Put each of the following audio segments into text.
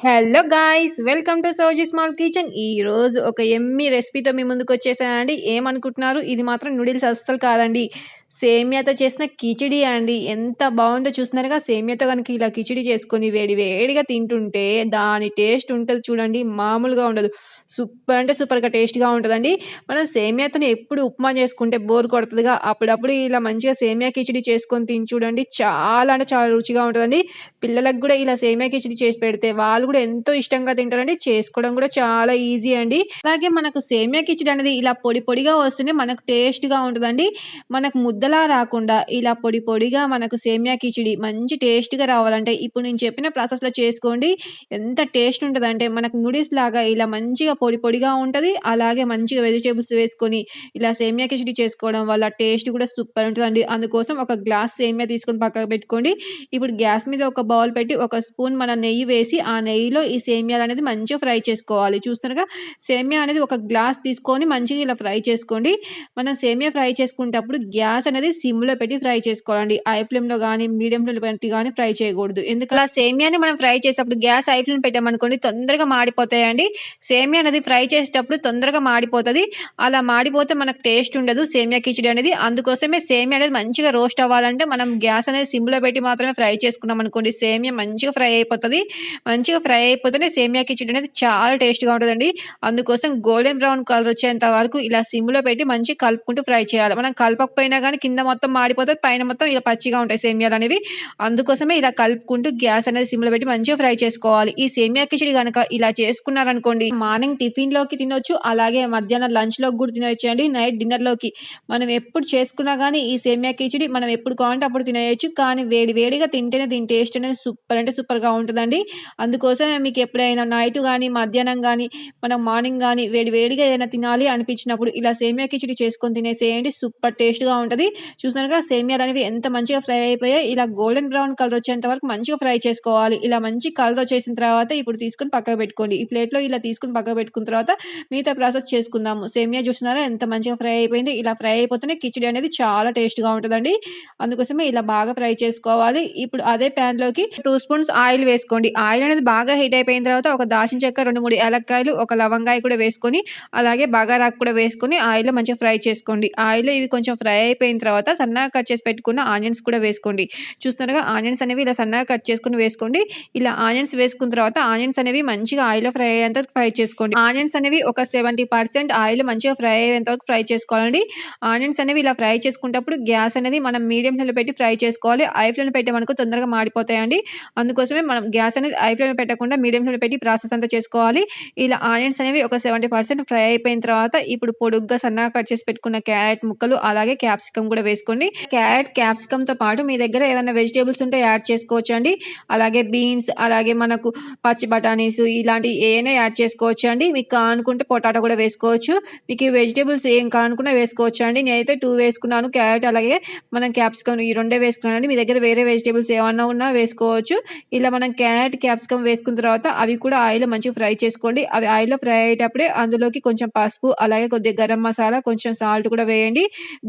Hello guys welcome to Soji small kitchen ఈ రోజు ఒక ఎమ్మి రెసిపీతో మీ ముందుకు వచ్చేసానండి. ఏమనుకుంటున్నారు? ఇది మాత్రం నూడిల్స్ అస్సలు కాదండి. సేమియాతో చేసిన కిచిడి అండి. ఎంత బాగుందో చూస్తున్నారుగా సేమియాతో కనుక ఇలా కిచిడి చేసుకొని వేడి వేడిగా తింటుంటే దాని టేస్ట్ ఉంటుంది చూడండి. మామూలుగా ఉండదు. సూపర్ అంటే సూపర్గా టేస్ట్గా ఉంటుందండి. మనం సేమియాతో ఎప్పుడు ఉప్మా చేసుకుంటే బోర్ కొడుతుందిగా. అప్పుడప్పుడు ఇలా మంచిగా సేమియా కిచిడి చేసుకొని తిని చూడండి. చాలా అంటే చాలా రుచిగా ఉంటుందండి. పిల్లలకు కూడా ఇలా సేమియా కిచిడి చేసి పెడితే వాళ్ళు కూడా ఎంతో ఇష్టంగా తింటారండి. చేసుకోవడం కూడా చాలా ఈజీ అండి. అలాగే మనకు సేమియా కిచిడి అనేది ఇలా పొడి పొడిగా వస్తేనే మనకు టేస్ట్గా ఉంటుందండి. మనకు ముద్దలా రాకుండా ఇలా పొడి పొడిగా మనకు సేమియా కిచిడి మంచి టేస్ట్గా రావాలంటే ఇప్పుడు నేను చెప్పిన ప్రాసెస్లో చేసుకోండి. ఎంత టేస్ట్ ఉంటుందంటే మనకు నూడిల్స్ లాగా ఇలా మంచిగా పొడి పొడిగా ఉంటుంది. అలాగే మంచిగా వెజిటేబుల్స్ వేసుకొని ఇలా సేమియా కిచిడి చేసుకోవడం వల్ల టేస్ట్ కూడా సూపర్ ఉంటుందండి. అందుకోసం ఒక గ్లాస్ సేమియా తీసుకొని పక్కకు పెట్టుకోండి. ఇప్పుడు గ్యాస్ మీద ఒక బౌల్ పెట్టి ఒక స్పూన్ మన నెయ్యి వేసి ఆ నెయ్యి నెయ్యిలో ఈ సేమియాలు అనేది మంచిగా ఫ్రై చేసుకోవాలి. చూస్తున్నారుగా సేమియా అనేది ఒక గ్లాస్ తీసుకొని మంచిగా ఇలా ఫ్రై చేసుకోండి. మనం సేమియా ఫ్రై చేసుకునేటప్పుడు గ్యాస్ అనేది సిమ్లో పెట్టి ఫ్రై చేసుకోవాలండి. ఐ ఫ్లేమ్లో కానీ మీడియం ఫ్లేమ్లో పెట్టి కానీ ఫ్రై చేయకూడదు. ఎందుకంటే సేమియాని మనం ఫ్రై చేసేటప్పుడు గ్యాస్ ఐ ఫ్లేమ్ పెట్టామనుకోండి తొందరగా మాడిపోతాయండి. సేమియా అనేది ఫ్రై చేసేటప్పుడు తొందరగా మాడిపోతుంది. అలా మాడిపోతే మనకు టేస్ట్ ఉండదు సేమియా కిచడి అనేది. అందుకోసమే సేమియా అనేది మంచిగా రోస్ట్ అవ్వాలంటే మనం గ్యాస్ అనేది సిమ్లో పెట్టి మాత్రమే ఫ్రై చేసుకున్నాం అనుకోండి సేమియా మంచిగా ఫ్రై అయిపోతుంది. మంచిగా ఫ్రై అయిపోతేనే సేమియా కిచిడి అనేది చాలా టేస్ట్గా ఉంటుందండి. అందుకోసం గోల్డెన్ బ్రౌన్ కలర్ వచ్చేంత వరకు ఇలా సిమ్లో పెట్టి మంచి కలుపుకుంటూ ఫ్రై చేయాలి. మనం కలపకపోయినా కానీ కింద మొత్తం మాడిపోతుంది పైన మొత్తం ఇలా పచ్చిగా ఉంటాయి సేమియాలు అనేవి. అందుకోసమే ఇలా కలుపుకుంటూ గ్యాస్ అనేది సిమ్లో పెట్టి మంచిగా ఫ్రై చేసుకోవాలి. ఈ సేమియా కిచిడి కనుక ఇలా చేసుకున్నారనుకోండి మార్నింగ్ టిఫిన్లోకి తినొచ్చు అలాగే మధ్యాహ్నం లంచ్లోకి కూడా కూడా అండి నైట్ డిన్నర్లోకి మనం ఎప్పుడు చేసుకున్నా కానీ ఈ సేమియా కిచిడి మనం ఎప్పుడు కావాలంటే అప్పుడు తినేయచ్చు కానీ వేడి వేడిగా తింటేనే దీని టేస్ట్ అనేది సూపర్ అంటే సూపర్గా ఉంటుందండి అందుకోసమే మీకు ఎప్పుడైనా నైట్ కానీ మధ్యాహ్నం కానీ మనం మార్నింగ్ కానీ వేడి వేడిగా ఏదైనా తినాలి అనిపించినప్పుడు ఇలా సేమియా కిచిడి చేసుకొని తినేసేయండి. సూపర్ టేస్ట్గా ఉంటది చూసారుగా సేమియాలు అనేవి ఎంత మంచిగా ఫ్రై అయిపోయాయి ఇలా గోల్డెన్ బ్రౌన్ కలర్ వచ్చేంత వరకు మంచిగా ఫ్రై చేసుకోవాలి. ఇలా మంచి కలర్ వచ్చేసిన తర్వాత ఇప్పుడు తీసుకొని పక్కకు పెట్టుకోండి. ఈ ప్లేట్లో ఇలా తీసుకొని పక్కకు పెట్టుకున్న తర్వాత మిగతా ప్రాసెస్ చేసుకుందాము. సేమియా చూసినారా ఎంత మంచిగా ఫ్రై అయిపోయింది. ఇలా ఫ్రై అయిపోతేనే కిచిడి అనేది చాలా టేస్ట్గా ఉంటుందండి. అందుకోసమే ఇలా బాగా ఫ్రై చేసుకోవాలి. ఇప్పుడు అదే ప్యాన్లోకి టూ స్పూన్స్ ఆయిల్ వేసుకోండి. ఆయిల్ అనేది బాగా హీట్ అయిపోయిన తర్వాత ఒక దాచిన చెక్క రెండు మూడు ఏలక్కాయలు ఒక లవంగాయ కూడా వేసుకొని అలాగే బగారాకు కూడా వేసుకొని ఆయిల్లో మంచిగా ఫ్రై చేసుకోండి. ఆయిల్లో ఇవి కొంచెం ఫ్రై అయిపోయిన తర్వాత సన్నగా కట్ చేసి పెట్టుకున్న ఆనియన్స్ కూడా వేసుకోండి. చూస్తున్నారుగా ఆనియన్స్ అనేవి ఇలా సన్నగా కట్ చేసుకుని వేసుకోండి. ఇలా ఆనియన్స్ వేసుకున్న తర్వాత ఆనియన్స్ అనేవి మంచిగా ఆయిల్లో ఫ్రై అయ్యేంత ఫ్రై చేసుకోండి. ఆనియన్స్ అనేవి ఒక సెవెంటీ పర్సెంట్ ఆయిల్ మంచిగా ఫ్రై అయ్యేంత వరకు ఫ్రై చేసుకోవాలండి. ఆనియన్స్ అనేవి ఇలా ఫ్రై చేసుకునేటప్పుడు గ్యాస్ అనేది మనం మీడియం ఫ్లేమ్లో పెట్టి ఫ్రై చేసుకోవాలి. ఐ ఫ్లేమ్ పెట్టే మనకు తొందరగా మాడిపోతాయండి. అందుకోసమే మనం గ్యాస్ అనేది ఐ ఫ్లేమ్ పెట్టకుండా మీడియం ఫ్లేమ్లో పెట్టి ప్రాసెస్ అంతా చేసుకోవాలి. ఇలా ఆనియన్స్ అనేవి ఒక సెవెంటీ పర్సెంట్ ఫ్రై అయిపోయిన తర్వాత ఇప్పుడు పొడుగ్గా సన్నగా కట్ చేసి పెట్టుకున్న క్యారెట్ ముక్కలు అలాగే క్యాప్సికమ్ కూడా వేసుకోండి. క్యారెట్ క్యాప్సికమ్తో పాటు మీ దగ్గర ఏమైనా వెజిటేబుల్స్ ఉంటే యాడ్ చేసుకోవచ్చు అండి అలాగే బీన్స్ అలాగే మనకు పచ్చి బఠానీస్ ఇలాంటి ఏమైనా యాడ్ చేసుకోవచ్చు అండి మీకు కానుకుంటే పొటాటో కూడా వేసుకోవచ్చు. మీకు ఈ వెజిటేబుల్స్ ఏం కానుకున్నా వేసుకోవచ్చు అండి నేనైతే టూ వేసుకున్నాను. క్యారెట్ అలాగే మనం క్యాప్సికమ్ ఈ రెండే వేసుకున్నాను అండి మీ దగ్గర వేరే వెజిటేబుల్స్ ఏమన్నా ఉన్నా వేసుకోవచ్చు. ఇలా మనం క్యారెట్ క్యాప్సికమ్ వేసుకున్న తర్వాత అవి కూడా ఆయిల్ మంచిగా ఫ్రై చేసుకోండి. అవి ఆయిల్లో ఫ్రై అయ్యేటప్పుడే అందులోకి కొంచెం పసుపు అలాగే కొద్దిగా గరం మసాలా కొంచెం సాల్ట్ కూడా వేయండి.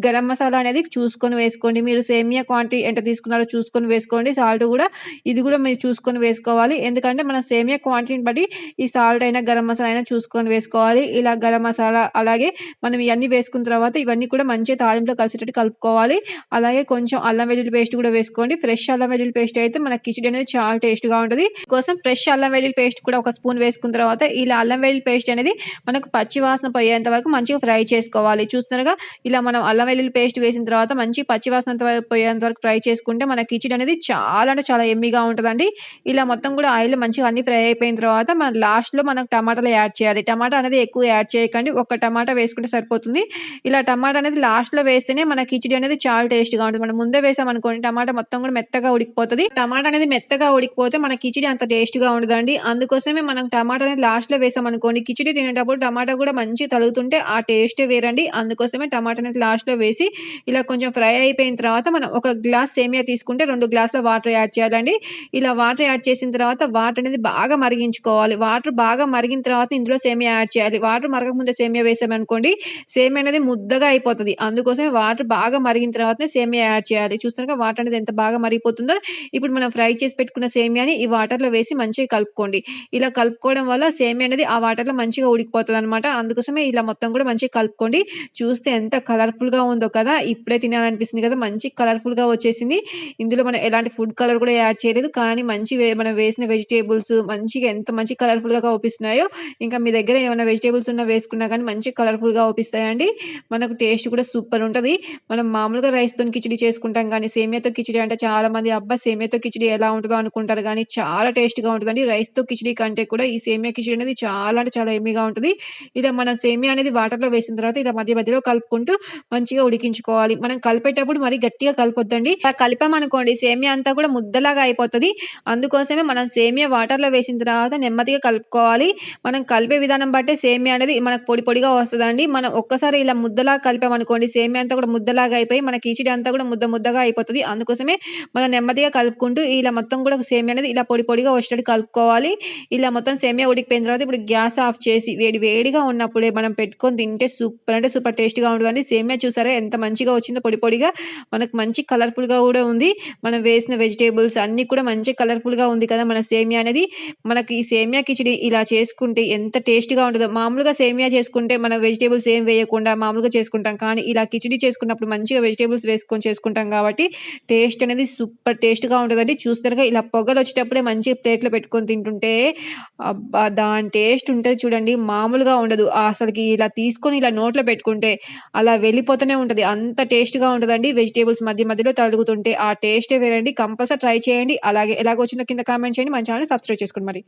గరం మసాలా అనేది చూసుకొని వేసుకోండి. మీరు సేమియా క్వాంటిటీ ఎంత తీసుకున్నారో చూసుకొని వేసుకోండి. సాల్ట్ కూడా ఇది కూడా మీరు చూసుకొని వేసుకోవాలి. ఎందుకంటే మనం సేమియా క్వాంటిటీని బట్టి ఈ సాల్ట్ అయినా గరం మసాలా అయినా చూసుకొని వేసుకోవాలి. ఇలా గరం మసాలా అలాగే మనం ఇవన్నీ వేసుకున్న తర్వాత ఇవన్నీ కూడా మంచిగా తాలింపులో కలిసేటట్టు కలుపుకోవాలి. అలాగే కొంచెం అల్లం వెల్లుల్లి పేస్ట్ కూడా వేసుకోండి. ఫ్రెష్ అల్లం వెల్లుల్లి పేస్ట్ అయితే మన కిచిడి అనేది చాలా టేస్ట్గా ఉంటుంది. కోసం ఫ్రెష్ అల్లం వెల్లుల్లి పేస్ట్ కూడా ఒక స్పూన్ వేసుకున్న తర్వాత ఇలా అల్లం వెల్లుల్లి పేస్ట్ అనేది మనకు పచ్చి వాసన పోయేంత వరకు మంచిగా ఫ్రై చేసుకోవాలి. చూస్తున్నారుగా ఇలా మనం అల్లం వెల్లుల్లి పేస్ట్ వేసిన తర్వాత మంచి పచ్చి వాసన వరకు పోయేంత వరకు ఫ్రై చేసుకుంటే మన కిచిడి అనేది చాలా అంటే చాలా ఎమ్మిగా ఉంటుందండి. ఇలా మొత్తం కూడా ఆయిల్ మంచిగా అన్ని ఫ్రై అయిపోయిన తర్వాత మనం లాస్ట్లో టమాటాలు యాడ్ చేయాలి. టమాటా అనేది ఎక్కువ యాడ్ చేయకండి. ఒక టమాటా వేసుకుంటే సరిపోతుంది. ఇలా టమాటా అనేది లాస్ట్లో వేస్తేనే మన కిచిడి అనేది చాలా టేస్ట్గా ఉంటుంది. మనం ముందే వేసాం అనుకోండి టమాటా మొత్తం కూడా మెత్తగా ఉడికిపోతుంది. టమాటా అనేది మెత్తగా ఉడికిపోతే మన కిచిడి అంత టేస్ట్గా గా ఉండదండి. అందుకోసమే మనం టమాటా అనేది లాస్ట్లో వేసాం అనుకోండి కిచిడి తినేటప్పుడు టమాటా కూడా మంచి తలుగుతుంటే ఆ టేస్టే వేరండి. అందుకోసమే టమాటా అనేది లాస్ట్లో వేసి ఇలా కొంచెం ఫ్రై అయిపోయిన తర్వాత మనం ఒక గ్లాస్ సేమియా తీసుకుంటే రెండు గ్లాసుల వాటర్ యాడ్ చేయాలండి. ఇలా వాటర్ యాడ్ చేసిన తర్వాత వాటర్ అనేది బాగా మరిగించుకోవాలి. వాటర్ బాగా మరిగిన తర్వాత ఇందులో సేమియా యాడ్ చేయాలి. వాటర్ మరగకముందే సేమియా వేసామనుకోండి సేమియా అనేది ముద్దగా అయిపోతుంది. అందుకోసమే వాటర్ బాగా మరిగిన తర్వాతనే సేమియా యాడ్ చేయాలి. చూస్తున్నాక వాటర్ అనేది ఎంత బాగా మరిగిపోతుందో ఇప్పుడు మనం ఫ్రై చేసి పెట్టుకున్న సేమియాని ఈ వాటర్లో వేసి మంచి మంచిగా కలుపుకోండి. ఇలా కలుపుకోవడం వల్ల సేమియా అనేది ఆ వాటర్‌లో మంచిగా ఉడికిపోతదనమాట. అందుకోసమే ఇలా మొత్తం కూడా మంచిగా కలుపుకోండి. చూస్తే ఎంత కలర్‌ఫుల్‌గా ఉందో కదా! ఇప్పుడే తినాలనిపిస్తుంది కదా! మంచి కలర్‌ఫుల్‌గా వచ్చేసింది. ఇందులో మనం ఎలాంటి ఫుడ్ కలర్ కూడా యాడ్ చేయలేదు. కానీ మంచి మనం వేసిన వెజిటేబుల్స్ మంచిగా ఎంత మంచి కలర్‌ఫుల్‌గా అవుపిస్తున్నాయో, ఇంకా మీ దగ్గర ఏమైనా వెజిటేబుల్స్ ఉన్నా వేసుకున్నా కానీ మంచి కలర్‌ఫుల్‌గా అవుపిస్తాయండి. మనకు టేస్ట్ కూడా సూపర్ ఉంటుంది మనం మామూలుగా రైస్‌తోని కిచిడి చేసుకుంటాం కానీ సేమియాతో కిచిడి అంటే చాలా మంది అబ్బా! సేమియాతో కిచిడి ఎలా ఉంటుందో అనుకుంటారు కానీ చాలా టేస్ట్‌గా రైస్ త కిచిడి కంటే కూడా ఈ సేమియా కిచిడి అనేది చాలా అంటే చాలా యమ్మీగా ఉంటది. ఇలా మనం సేమియా అనేది వాటర్లో వేసిన తర్వాత ఇలా మధ్య మధ్యలో కలుపుకుంటూ మంచిగా ఉడికించుకోవాలి. మనం కలిపేటప్పుడు మరి గట్టిగా కలపొద్దండి. అలా కలిపామనుకోండి సేమియా అంతా కూడా ముద్దలాగా అయిపోతది. అందుకోసమే మనం సేమియా వాటర్‌లో వేసిన తర్వాత నెమ్మదిగా కలుపుకోవాలి. మనం కలిపే విధానం బట్టే సేమియా అనేది మనకు పొడి పొడిగా వస్తదండి. మనం ఒక్కసారి ఇలా ముద్దలాగా కలిపామనుకోండి సేమియా అంతా కూడా ముద్దలాగా అయిపోయి మన కిచిడి అంతా కూడా ముద్ద ముద్దగా అయిపోతుంది అందుకోసమే మనం నెమ్మదిగా కలుపుకుంటూ ఇలా మొత్తం కూడా సేమియా అనేది ఇలా పొడి పొడిగా వచ్చేటట్టు కలుపుకోవాలి. ఇలా మొత్తం సేమియా ఉడికిపోయిన తర్వాత ఇప్పుడు గ్యాస్ ఆఫ్ చేసి వేడి వేడిగా ఉన్నప్పుడే మనం పెట్టుకొని తింటే సూపర్ అంటే సూపర్ టేస్ట్‌గా ఉంటుందండి సేమియా చూసారా ఎంత మంచిగా వచ్చిందో పొడి పొడిగా. మనకు మంచి కలర్‌ఫుల్‌గా కూడా ఉంది. మనం వేసిన వెజిటేబుల్స్ అన్నీ కూడా మంచి కలర్‌ఫుల్‌గా ఉంది కదా! మన సేమియా అనేది. మనకి ఈ సేమియా కిచిడి ఇలా చేసుకుంటే ఎంత టేస్ట్‌గా ఉంటుందో మామూలుగా సేమియా చేసుకుంటే మనం వెజిటేబుల్స్ ఏం వేయకుండా మామూలుగా చేసుకుంటాం. కానీ ఇలా కిచిడి చేసుకున్నప్పుడు మంచిగా వెజిటేబుల్స్ వేసుకొని చేసుకుంటాం కాబట్టి టేస్ట్ అనేది సూపర్ టేస్ట్‌గా ఉంటుందండి చూస్తారుగా ఇలా పొగలు వచ్చేటప్పుడే మంచిగా ప్లేట్‌లో పెట్టుకుంటాం పెట్టుకొని తింటుంటే అబ్బా! దాని టేస్ట్ ఉంటుంది చూడండి మామూలుగా ఉండదు. అసలుకి ఇలా తీసుకొని ఇలా నోట్లో పెట్టుకుంటే అలా వెళ్ళిపోతూనే ఉంటుంది అంత టేస్ట్‌గా ఉంటుందండి వెజిటేబుల్స్ మధ్య మధ్యలో తలుగుతుంటే ఆ టేస్టే వేరండి. కంపల్సరీ ట్రై చేయండి. అలాగే ఎలాగొచ్చిందో కింద కామెంట్ చేయండి. మన ఛానల్ సబ్స్క్రైబ్ చేసుకోండి మరి.